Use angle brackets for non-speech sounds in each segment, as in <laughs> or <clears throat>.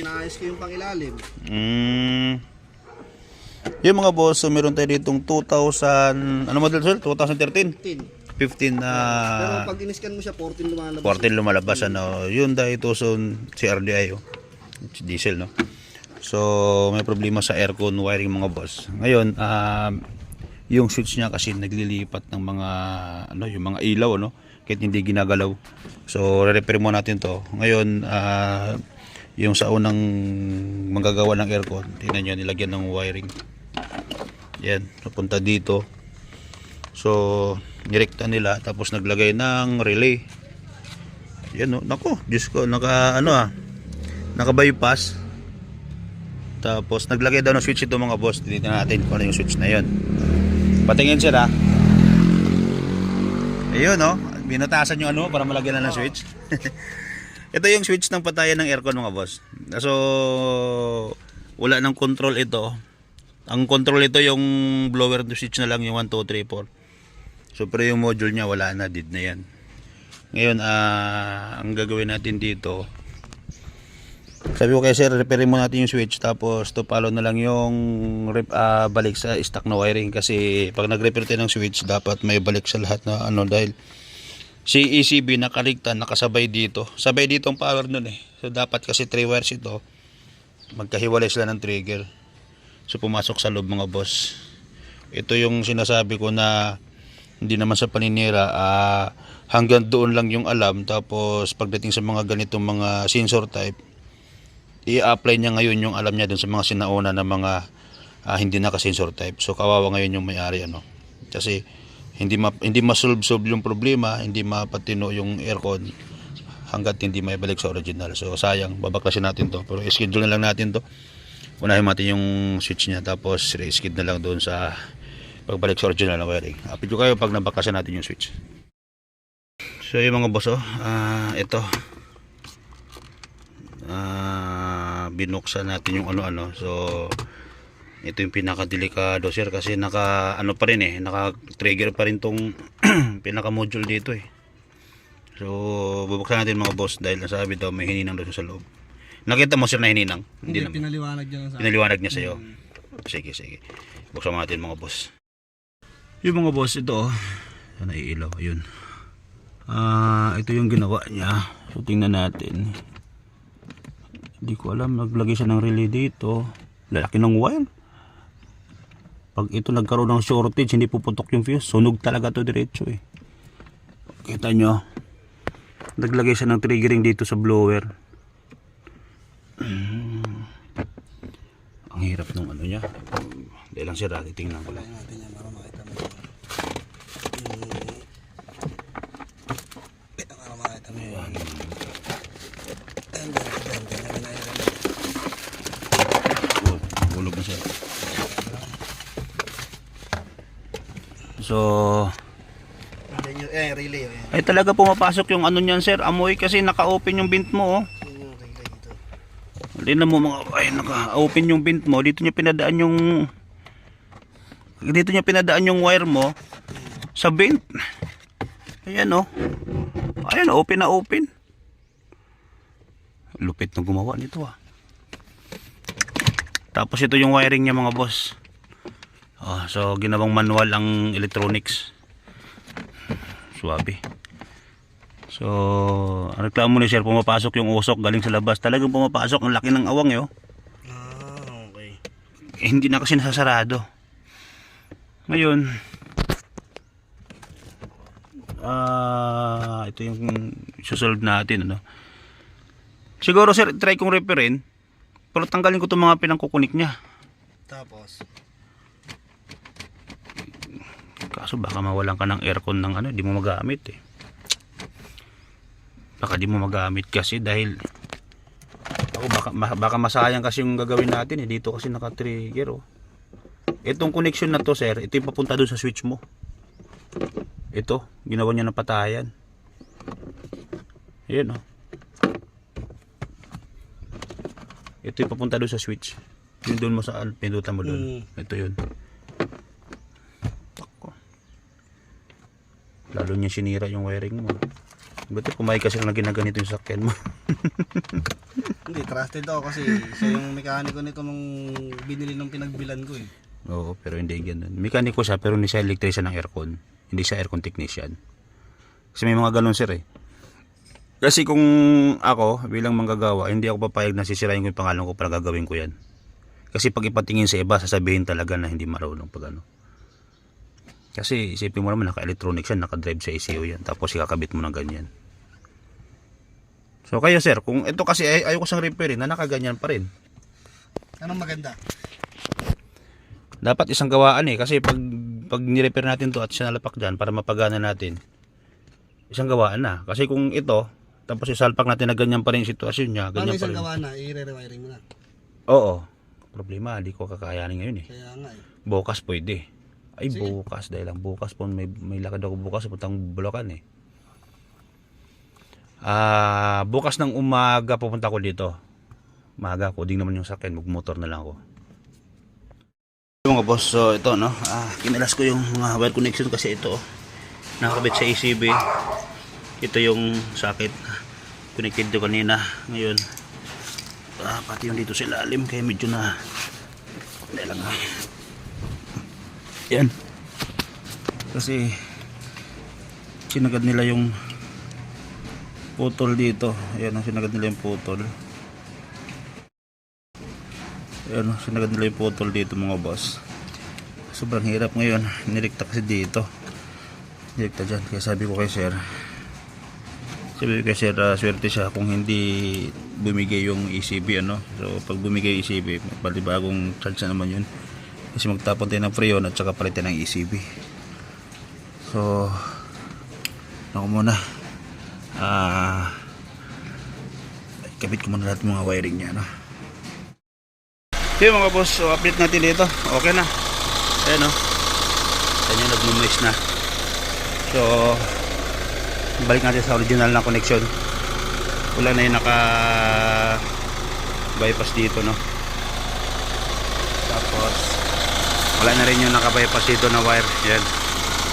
Pinayos ko yung pangilalim. Mm. Yung mga boss, so meron tayo ditong 2000, ano model sir? 2013? 10. 15 na Pero pag iniscan mo siya, 14 lumalabas. 14 lumalabas ano. Hyundai Tucson CRDI oh. Diesel no. So may problema sa aircon wiring mga boss. Ngayon, um, yung switch niya kasi naglilipat ng mga ano, yung mga ilaw no, kahit hindi ginagalaw. So re-repair mo natin to. Ngayon, ah, yung sa unang manggagawa ng aircon, tingnan niyo nilagyan ng wiring. Yan, napunta dito. So, nirekta nila tapos naglagay ng relay. Yan oh, nako, Diyos ko, naka ano ah. Naka bypass. Tapos naglagay daw ng switch ito mga boss. Tinitingnan natin kung ano yung switch na 'yon. Patingin sila. Ayun oh, binutasan yung ano para malagyan na ng switch. <laughs> ito yung switch ng patayan ng aircon mga boss. So wala nang control ito. Ang control ito yung blower to switch na lang yung 1 2 3 4. So pero yung module niya wala na, dead na yan. Ngayon, ah, ang gagawin natin dito, sabi ko kay sir, repairin mo natin yung switch tapos to follow na lang yung ah, balik sa stock na wiring kasi pag nag-repair ng switch dapat may balik sa lahat na ano dahil si ECB nakaligtan, nakasabay dito. Sabay dito ang power nun eh. So dapat kasi 3 wires ito, magkahiwalay sila ng trigger. So pumasok sa loob mga boss. Ito yung sinasabi ko na hindi naman sa paninira ah, hanggang doon lang yung alam tapos pagdating sa mga ganitong mga sensor type i-apply niya ngayon yung alam niya dun sa mga sinauna na mga ah, hindi naka-sensor type so kawawa ngayon yung may-ari ano kasi hindi ma hindi ma-solve solve yung problema hindi mapatino yung aircon hanggat hindi may balik sa original so sayang babaklasin natin to pero schedule na lang natin to unahin natin yung switch niya tapos re-skid na lang doon sa pagbalik sa original na wiring. Update kayo pag nabakasan natin yung switch. So yung mga boss oh, ah, ito. Ah, binuksan natin yung ano-ano. So ito yung pinaka-delikado sir kasi naka ano pa rin eh, naka-trigger pa rin tong <clears throat> pinaka-module dito eh. So bubuksan natin mga boss dahil nasabi daw may hininang doon sa loob. Nakita mo sir na hininang? Hindi, naman. pinaliwanag niya sa Pinaliwanag niya sa'yo. Sige, sige. Buksan natin mga boss. Yung mga boss, ito oh. Naiilaw. Ayun. Ah, ito yung ginawa niya. So, tingnan natin. Hindi ko alam. Naglagay siya ng relay dito. Lalaki ng wire. Pag ito nagkaroon ng shortage, hindi puputok yung fuse. Sunog talaga to diretso eh. Kita nyo. Naglagay siya ng triggering dito sa blower. Ang hirap nung ano niya. Hindi lang sira, titingnan ko lang. natin yan para makita mo. Ito para makita mo yun. Ayan, ganyan, ganyan, ganyan, ganyan, ganyan. Oh, Bulog na siya. So. Eh, relay. oh, Yan. ay talaga pumapasok yung ano niyan sir. Amoy kasi naka-open yung bint mo oh. Na mo mga, ay naka-open yung bint mo. Dito niya pinadaan yung, dito niya pinadaan yung wire mo sa bint. Ayan oh. Ayan, open na open. Lupit ng gumawa nito ah. Tapos ito yung wiring niya mga boss. Oh, so ginawang manual ang electronics. Suwabe. So, ang reklamo ni sir, pumapasok yung usok galing sa labas. Talagang pumapasok, ang laki ng awang eh. oh. Ah, okay. Eh, hindi na kasi nasasarado. Ngayon, ah, ito yung susolve natin, ano. Siguro sir, try kong repairin, pero tanggalin ko itong mga pinangkukunik niya. Tapos, Kaso baka mawalan ka ng aircon ng ano, di mo magamit eh. Baka di mo magamit kasi dahil ako baka, baka masayang kasi yung gagawin natin eh. Dito kasi naka-trigger oh. Itong connection na to sir, ito yung papunta doon sa switch mo. Ito, ginawa niya ng patayan. Ayan oh. Ito yung papunta doon sa switch. Yung doon mo sa pindutan mo doon. Ito yun. Lalo niya sinira yung wiring mo. Buti pumayag kasi na ginaganito yung sakyan mo. <laughs> Hindi, trusted ako kasi siya yung mekaniko nito nung binili nung pinagbilan ko eh. Oo, pero hindi ganun. Mekaniko siya pero hindi siya electrician ng aircon. Hindi siya aircon technician. Kasi may mga ganun sir eh. Kasi kung ako bilang manggagawa, hindi ako papayag na sisirain ko yung pangalan ko para gagawin ko yan. Kasi pag ipatingin sa iba, sasabihin talaga na hindi marunong pag ano. Kasi isipin mo naman naka-electronic siya, naka-drive sa ECU yan. Tapos ikakabit mo ng ganyan. So kayo sir, kung ito kasi ay ayoko siyang repair na nakaganyan pa rin. Anong maganda? Dapat isang gawaan eh kasi pag pag ni-repair natin to at sinalapak diyan para mapagana natin. Isang gawaan na. Kasi kung ito tapos isalpak natin na ganyan pa rin yung sitwasyon niya, Paano ganyan pa isang rin. gawa na? I-re-rewiring mo na. Oo. Problema, hindi ko kakayanin ngayon eh. Kaya nga eh. Bukas pwede. Ay Sige. bukas dahil lang bukas po may may lakad ako bukas puntang Bulacan eh. Ah, bukas ng umaga pupunta ko dito. Maga ko, ding naman yung sakyan, magmotor na lang ako. Mga boss, so ito no, ah, kinalas ko yung mga wire connection kasi ito, oh, nakakabit sa ECB. Ito yung socket, connected ko kanina, ngayon, ah, pati yung dito sa ilalim, kaya medyo na, lang ah. Yan. Kasi, sinagad nila yung putol dito. Ayan, oh, sinagad nila yung putol. Ayan, oh, sinagad nila yung putol dito mga boss. Sobrang hirap ngayon. Nilikta kasi dito. Nilikta dyan. Kaya sabi ko kay sir, sabi ko kay sir, ah, swerte siya kung hindi bumigay yung ECB ano. So pag bumigay yung ECB, bali bagong charge na naman yun. Kasi magtapon tayo ng freon at saka palitan ng ECB. So, ako muna. Ah, kabit ko muna lahat mga wiring niya, no? Okay mga boss, so update natin dito. Okay na. Ayan, no? Ayan yung nagmumoist na. So, balik natin sa original na connection. Wala na yung naka bypass dito, no? Tapos, wala na rin yung naka-bypass dito na wire. Yan.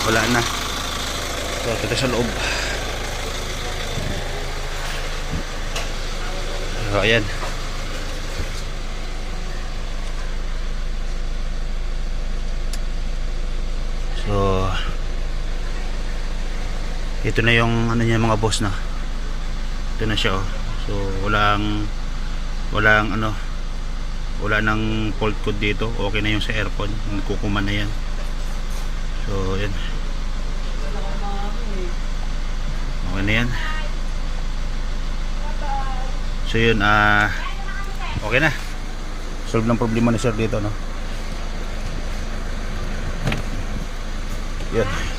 Wala na. So, ito sa loob. So, ayan. So, ito na yung ano niya mga boss na. Ito na siya oh. So, walang walang ano wala nang fault code dito. Okay na yung sa aircon. Kukuman na yan. So, yan. Okay na yan. So, yun. ah okay na. Solve ng problema ni sir dito, no? Yan.